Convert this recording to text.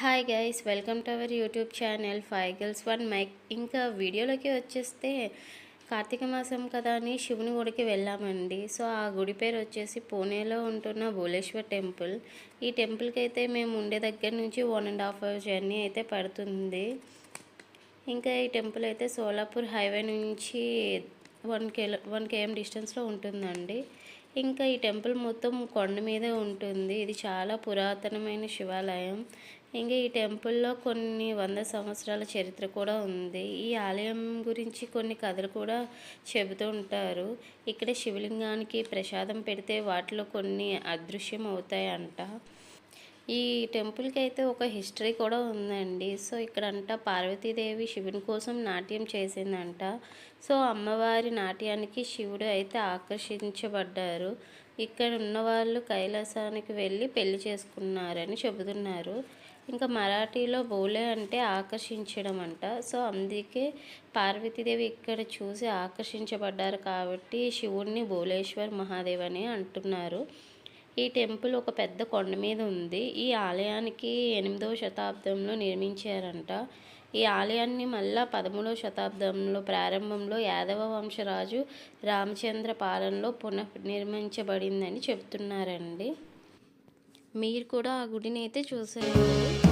Hi guys welcome to our YouTube channel five girls one mic ఇంకా వీడియోలోకి వచ్చేస్తే కార్తీక మాసం కదా అని శివుని గుడికి వెళ్ళామండి. సో ఆ గుడి పేరు వచ్చేసి పూణేలో ఉంటున్న భోలేశ్వర్ టెంపుల్. ఈ టెంపుల్కి అయితే మేము ఉండే దగ్గర నుంచి one and half hour journey అయితే పడుతుంది. ఇంకా ఈ టెంపుల్ అయితే సోలాపూర్ హైవే నుంచి వన్ కిలో వన్ కేఎం డిస్టెన్స్లో ఉంటుందండి. ఇంకా ఈ టెంపుల్ మొత్తం కొండ మీదే ఉంటుంది. ఇది చాలా పురాతనమైన శివాలయం. ఇంకా ఈ టెంపుల్లో కొన్ని వంద సంవత్సరాల చరిత్ర కూడా ఉంది. ఈ ఆలయం గురించి కొన్ని కథలు కూడా చెబుతూ ఉంటారు. ఇక్కడ శివలింగానికి ప్రసాదం పెడితే వాటిలో కొన్ని అదృశ్యం అవుతాయంట ఈ టెంపుల్కి అయితే ఒక హిస్టరీ కూడా ఉందండి. సో ఇక్కడంట పార్వతీదేవి శివుని కోసం నాట్యం చేసిందంట. సో అమ్మవారి నాట్యానికి శివుడు అయితే ఆకర్షించబడ్డారు. ఇక్కడ ఉన్న వాళ్ళు కైలాసానికి వెళ్ళి పెళ్ళి చేసుకున్నారని చెబుతున్నారు. ఇంకా మరాఠీలో బోలే అంటే ఆకర్షించడం అంట సో అందుకే పార్వతీదేవి ఇక్కడ చూసి ఆకర్షించబడ్డారు కాబట్టి శివుణ్ణి భోలేశ్వర్ మహాదేవ్ అని అంటున్నారు. ఈ టెంపుల్ ఒక పెద్ద కొండ మీద ఉంది. ఈ ఆలయానికి ఎనిమిదవ శతాబ్దంలో నిర్మించారంట. ఈ ఆలయాన్ని మళ్ళా పదమూడవ శతాబ్దంలో ప్రారంభంలో యాదవ వంశరాజు రామచంద్ర పాలనలో పునర్నిర్మించబడిందని చెప్తున్నారండి. మీరు కూడా ఆ గుడిని అయితే చూసేయండి.